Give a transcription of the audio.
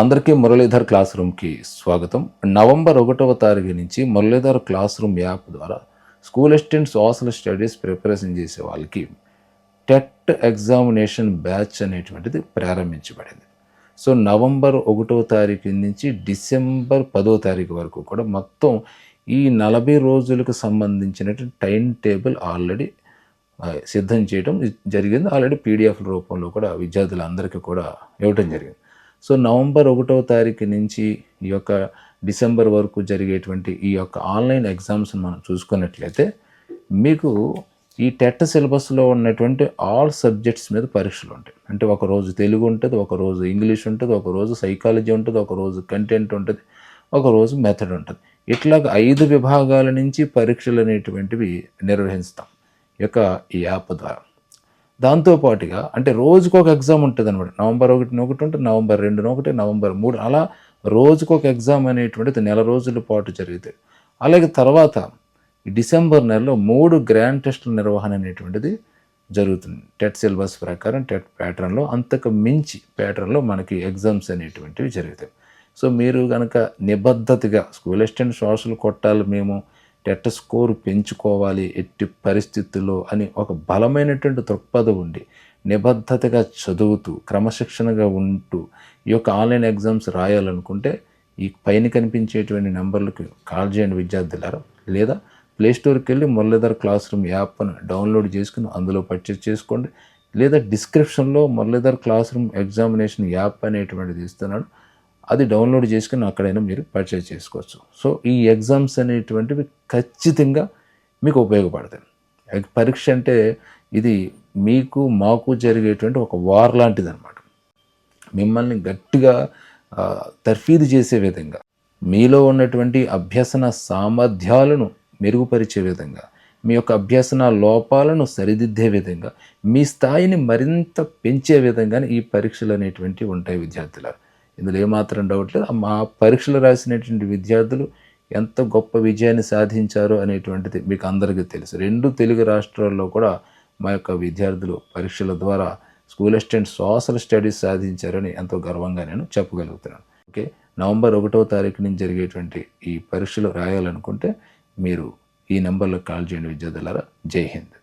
అందరికీ మురళీధర్ క్లాస్ రూమ్కి స్వాగతం. నవంబర్ ఒకటవ తారీఖు నుంచి మురళీధర్ క్లాస్ రూమ్ యాప్ ద్వారా school assistant social studies preparation చేసే వాళ్ళకి టెట్ ఎగ్జామినేషన్ బ్యాచ్ అనేటువంటిది ప్రారంభించబడింది. సో నవంబర్ ఒకటవ తారీఖు నుంచి డిసెంబర్ పదో తారీఖు వరకు కూడా మొత్తం ఈ నలభై రోజులకు సంబంధించినటువంటి టైం టేబుల్ ఆల్రెడీ సిద్ధం చేయడం జరిగింది. ఆల్రెడీ పీడిఎఫ్ రూపంలో కూడా విద్యార్థులందరికీ కూడా ఇవ్వటం జరిగింది. సో నవంబర్ ఒకటవ తారీఖు నుంచి ఈ యొక్క డిసెంబర్ వరకు జరిగేటువంటి ఈ యొక్క ఆన్లైన్ ఎగ్జామ్స్ మనం చూసుకున్నట్లయితే మీకు ఈ టెట్ సిలబస్లో ఉన్నటువంటి ఆల్ సబ్జెక్ట్స్ మీద పరీక్షలు ఉంటాయి. అంటే ఒక రోజు తెలుగు ఉంటుంది ఒక రోజు ఇంగ్లీష్ ఉంటుంది ఒక రోజు సైకాలజీ ఉంటుంది ఒక రోజు కంటెంట్ ఉంటుంది ఒక రోజు మెథడ్ ఉంటుంది. ఇట్లాగ ఐదు విభాగాల నుంచి పరీక్షలు అనేటువంటివి నిర్వహిస్తాం. యొక్క ఈ యాప్ ద్వారా. దాంతోపాటుగా అంటే రోజుకు ఒక ఎగ్జామ్ ఉంటుంది అనమాట నవంబర్ ఒకటిన ఒకటి ఉంటుంది నవంబర్ రెండున ఒకటి నవంబర్ మూడు అలా రోజుకు ఒక ఎగ్జామ్ అనేటువంటిది నెల రోజుల పాటు జరుగుతాయి అలాగే తర్వాత డిసెంబర్ నెలలో మూడు గ్రాండ్ టెస్టుల నిర్వహణ అనేటువంటిది జరుగుతుంది. టెట్ సిలబస్ ప్రకారం టెట్ ప్యాటర్న్లో అంతకు మించి ప్యాటర్న్లో మనకి ఎగ్జామ్స్ అనేటువంటివి జరుగుతాయి. సో మీరు కనుక నిబద్ధతగా స్కూల్ అసిస్టెంట్ సోషల్ కొట్టాలి మేము టెట్ స్కోర్ పెంచుకోవాలి ఎట్టి పరిస్థితుల్లో అని ఒక బలమైనటువంటి దృక్పథం ఉండి నిబద్ధతగా చదువుతూ క్రమశిక్షణగా ఉంటూ ఈ యొక్క ఆన్లైన్ ఎగ్జామ్స్ రాయాలనుకుంటే ఈ పైన కనిపించేటువంటి నెంబర్లకు కాల్ చేయండి విద్యార్థులారా. లేదా ప్లేస్టోర్కి వెళ్ళి మురళీధర్ క్లాస్ రూమ్ యాప్ను డౌన్లోడ్ చేసుకుని అందులో పర్చేస్ చేసుకోండి. లేదా డిస్క్రిప్షన్లో Muralidhar class room examination app అనేటువంటిది ఇస్తున్నాడు అది డౌన్లోడ్ చేసుకుని అక్కడైనా మీరు పర్చేజ్ చేసుకోవచ్చు. సో ఈ ఎగ్జామ్స్ అనేటువంటివి ఖచ్చితంగా మీకు ఉపయోగపడతాయి. పరీక్ష అంటే ఇది మీకు మాకు జరిగేటువంటి ఒక వార్ లాంటిది అనమాట మిమ్మల్ని గట్టిగా తర్ఫీదు చేసే విధంగా మీలో ఉన్నటువంటి అభ్యసన సామర్థ్యాలను మెరుగుపరిచే విధంగా మీ యొక్క అభ్యసన లోపాలను సరిదిద్దే విధంగా మీ స్థాయిని మరింత పెంచే విధంగానే ఈ పరీక్షలు అనేటువంటివి ఉంటాయి విద్యార్థుల ఇందులో ఏమాత్రం డౌట్ లేదు. మా పరీక్షలు రాసినటువంటి విద్యార్థులు ఎంత గొప్ప విజయాన్ని సాధించారు అనేటువంటిది మీకు అందరికీ తెలుసు. రెండు తెలుగు రాష్ట్రాల్లో కూడా మా యొక్క విద్యార్థులు పరీక్షల ద్వారా స్కూల్ అసిస్టెంట్ సోషల్ స్టడీస్ సాధించారని ఎంతో గర్వంగా నేను చెప్పగలుగుతున్నాను. ఓకే? నవంబర్ ఒకటో తారీఖు నుంచి జరిగేటువంటి ఈ పరీక్షలు రాయాలనుకుంటే మీరు ఈ నెంబర్లో కాల్ చేయండి విద్యార్థులారా. జై హింద్.